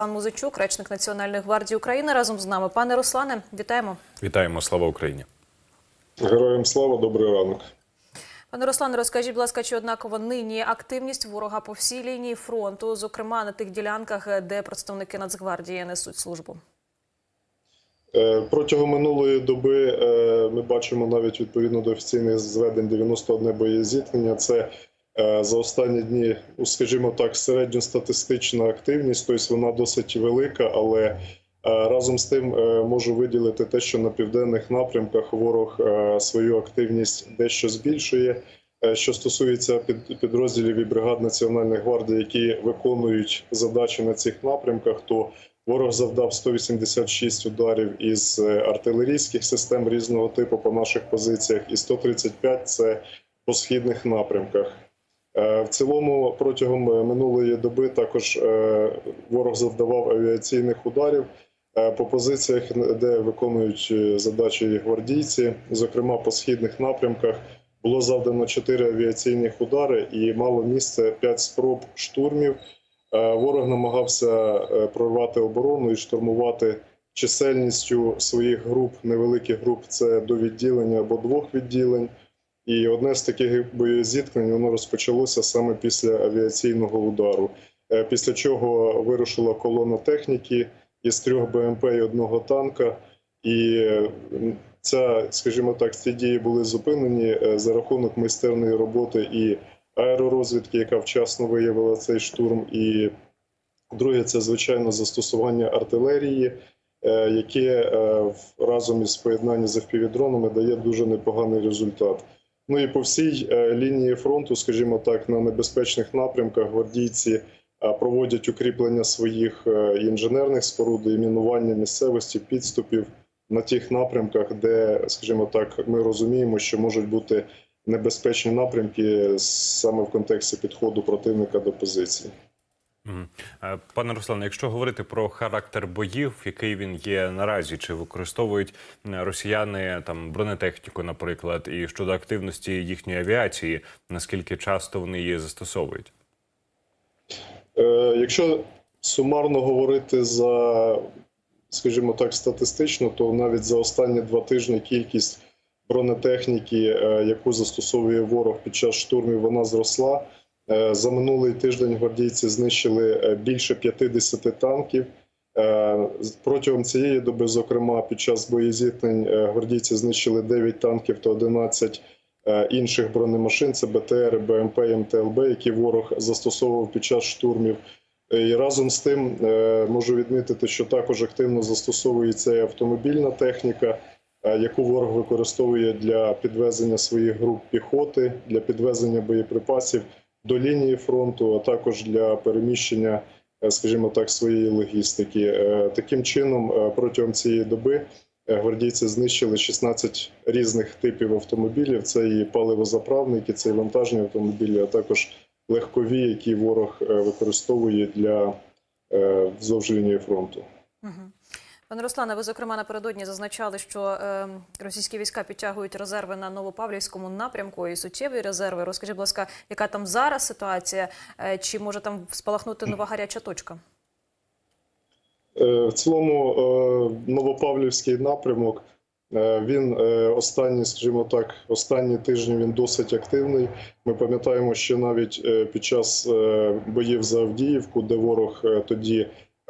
Пан Музичук, речник Національної гвардії України, разом з нами. Пане Руслане, вітаємо. Вітаємо, слава Україні. Героям слава, добрий ранок. Пане Руслане, розкажіть, будь ласка, чи однаково нині активність ворога по всій лінії фронту, зокрема на тих ділянках, де представники Нацгвардії несуть службу? Е, Протягом минулої доби е, ми бачимо навіть відповідно до офіційних зведень 91 боєзіткнення. Це за останні дні, скажімо так, середньостатистична активність, тобто вона досить велика, але е, разом з тим е, можу виділити те, що на південних напрямках ворог е, свою активність дещо збільшує. Е, Що стосується під- підрозділів і бригад Національної гвардії, які виконують задачі на цих напрямках, то ворог завдав 186 ударів із е, артилерійських систем різного типу по наших позиціях, і 135 – це по східних напрямках. Е, В цілому протягом е, минулої доби також е, ворог завдавав авіаційних ударів по позиціях, де виконують задачі гвардійці, зокрема по східних напрямках. Було завдано 4 авіаційних удари і мало місце 5 спроб штурмів. Ворог намагався прорвати оборону і штурмувати чисельністю своїх груп, невеликих груп це до відділення або двох відділень. І одне з таких боєзіткнень воно розпочалося саме після авіаційного удару. Е, Після чого вирушила колона техніки із трьох БМП і одного танка. І ця, скажімо так, ці дії були зупинені е, за рахунок майстерної роботи і аеророзвідки, яка вчасно виявила цей штурм. І друге, це звичайно застосування артилерії, е, яке разом із поєднанням з FPV-дронами дає дуже непоганий результат. Ну і по всій е, лінії фронту, скажімо так, на небезпечних напрямках гвардійці е, проводять укріплення своїх е, інженерних споруд і мінування місцевості, підступів на тих напрямках, де, скажімо так, ми розуміємо, що можуть бути небезпечні напрямки саме в контексті підходу противника до позиції. Е, Пане Руслане, якщо говорити про характер боїв, який він є наразі, чи використовують е, росіяни там бронетехніку, наприклад, і щодо активності їхньої авіації, наскільки часто вони її застосовують? Е, Якщо сумарно говорити за, скажімо так, статистично, то навіть за останні два тижні кількість бронетехніки, яку застосовує ворог під час штурмів, вона зросла. Е, За минулий тиждень гвардійці знищили е, більше 50 танків. Е, Протягом цієї доби, зокрема, під час боєзіткнень гвардійці знищили 9 танків та 11 е, інших бронемашин. Це БТР, БМП, МТЛБ, які ворог застосовував під час штурмів. І разом з тим можу відмітити, що також активно застосовується автомобільна техніка, яку ворог використовує для підвезення своїх груп піхоти, для підвезення боєприпасів до лінії фронту, а також для переміщення, е, скажімо так, своєї логістики. Е, Таким чином, е, протягом цієї доби гвардійці знищили 16 різних типів автомобілів. Це і паливозаправники, це і вантажні автомобілі, а також легкові, які ворог використовує для вздовж лінії фронту. Пане Руслане, ви зокрема напередодні зазначали, що е, російські війська підтягують резерви на Новопавлівському напрямку і суттєві резерви. Розкажіть, будь ласка, яка там зараз ситуація? Е, чи може там спалахнути нова гаряча точка? Е, В цілому е, Новопавлівський напрямок. Він останні, скажімо так, останні тижні він досить активний. Ми пам'ятаємо, що навіть під час боїв за Авдіївку, де ворог тоді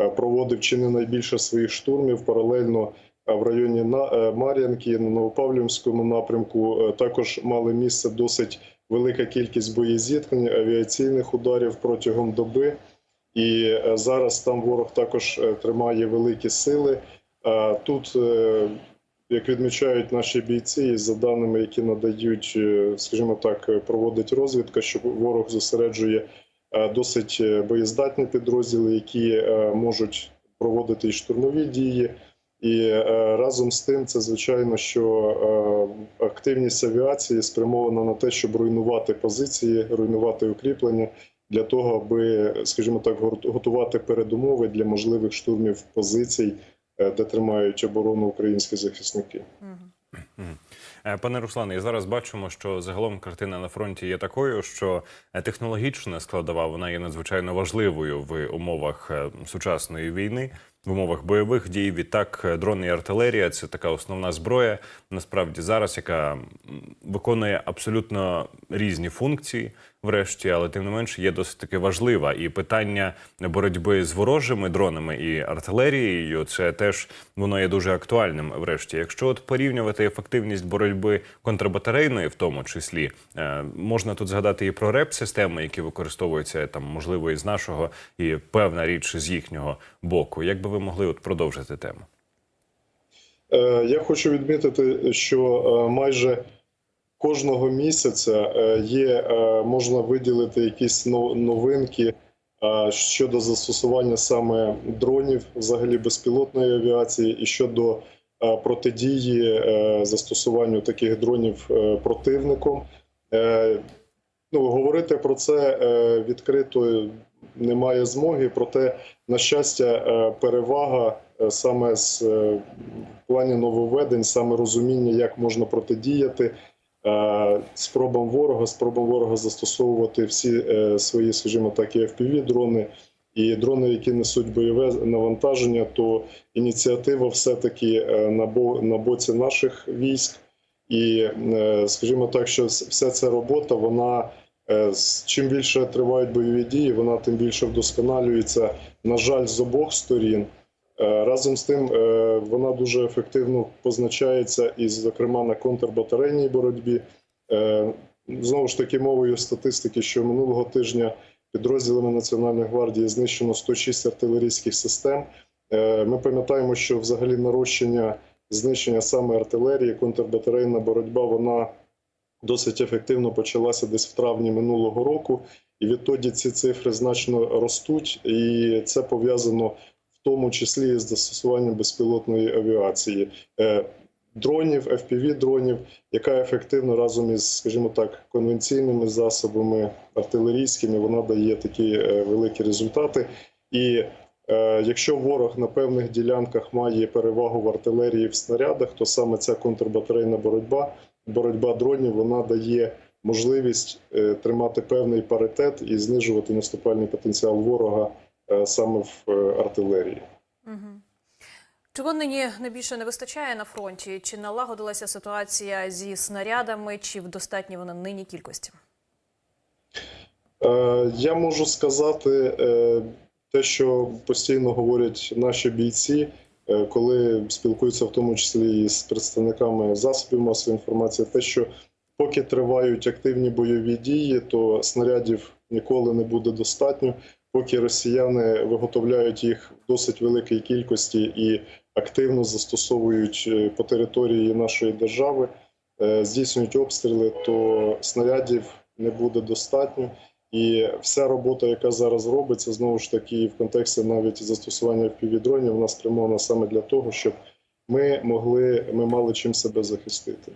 проводив чи не найбільше своїх штурмів, паралельно е, в районі е, Мар'янки на Новопавлівському напрямку е, також мали місце досить велика кількість боєзіткнень, авіаційних ударів протягом доби. І е, зараз там ворог також е, тримає великі сили. Тут, е, як відмічають наші бійці, і за даними, які надають, е, скажімо так, е, проводить розвідка, що ворог зосереджує е, досить е, боєздатні підрозділи, які е, можуть проводити і штурмові дії. І е, разом з тим, це звичайно, що е, активність авіації спрямована на те, щоб руйнувати позиції, руйнувати укріплення для того, аби, скажімо так, готувати передумови для можливих штурмів позицій, е, де тримають оборону українські захисники. Е, Пане Руслане, і зараз бачимо, що загалом картина на фронті є такою, що е, технологічна складова вона є надзвичайно важливою в умовах е, сучасної війни, в умовах бойових дій. Відтак, дрони і артилерія це така основна зброя. Насправді зараз, яка виконує абсолютно різні функції, врешті, але тим не менше є досить таки важлива. І питання боротьби з ворожими дронами і артилерією, це теж воно є дуже актуальним. Врешті, якщо от порівнювати ефективність боротьби контрбатарейної, в тому числі, е, можна тут згадати і про реп-системи, які використовуються там, можливо, і з нашого, і певна річ з їхнього боку. Як би ви могли от продовжити тему? Е, Я хочу відмітити, що е, майже кожного місяця е, є, е, можна виділити якісь но- новинки е, щодо застосування саме дронів, взагалі безпілотної авіації, і щодо протидії застосуванню таких дронів противником. Ну, говорити про це відкрито немає змоги, проте, на щастя, перевага саме з в плані нововведень, саме розуміння, як можна протидіяти спробам ворога, спробам ворога застосовувати всі е, свої, скажімо так, і fpv дрони і дрони, які несуть бойове навантаження, то ініціатива все-таки е, на боці наших військ. І, е, скажімо так, що вся ця робота, вона е, чим більше тривають бойові дії, вона тим більше вдосконалюється, на жаль, з обох сторін. Е, Разом з тим, е, вона дуже ефективно позначається і, зокрема, на контрбатарейній боротьбі. Е, Знову ж таки, мовою статистики, що минулого тижня підрозділами Національної гвардії знищено 106 артилерійських систем. Ми пам'ятаємо, що взагалі нарощення знищення саме артилерії, контрбатарейна боротьба, вона досить ефективно почалася десь в травні минулого року, і відтоді ці цифри значно ростуть, і це пов'язано тому числі з застосуванням безпілотної авіації. Е, Дронів, fpv дронів, яка ефективно разом із, скажімо так, конвенційними засобами артилерійськими, вона дає такі е, великі результати. І е, якщо ворог на певних ділянках має перевагу в артилерії в снарядах, то саме ця контрбатарейна боротьба, боротьба дронів, вона дає можливість тримати певний паритет і знижувати наступальний потенціал ворога саме в е, артилерії. Угу. Чого нині найбільше не вистачає на фронті? Чи налагодилася ситуація зі снарядами, чи в достатній вона нині кількості? Е, Я можу сказати е, те, що постійно говорять наші бійці, коли спілкуються в тому числі і з представниками засобів масової інформації, те, що поки тривають активні бойові дії, то снарядів ніколи не буде достатньо. Поки росіяни виготовляють їх в досить великій кількості і активно застосовують е, по території нашої держави, е, здійснюють обстріли, то снарядів не буде достатньо. І вся робота, яка зараз робиться, знову ж таки, в контексті навіть застосування впівдронів, вона спрямована саме для того, щоб ми могли, ми мали чим себе захистити.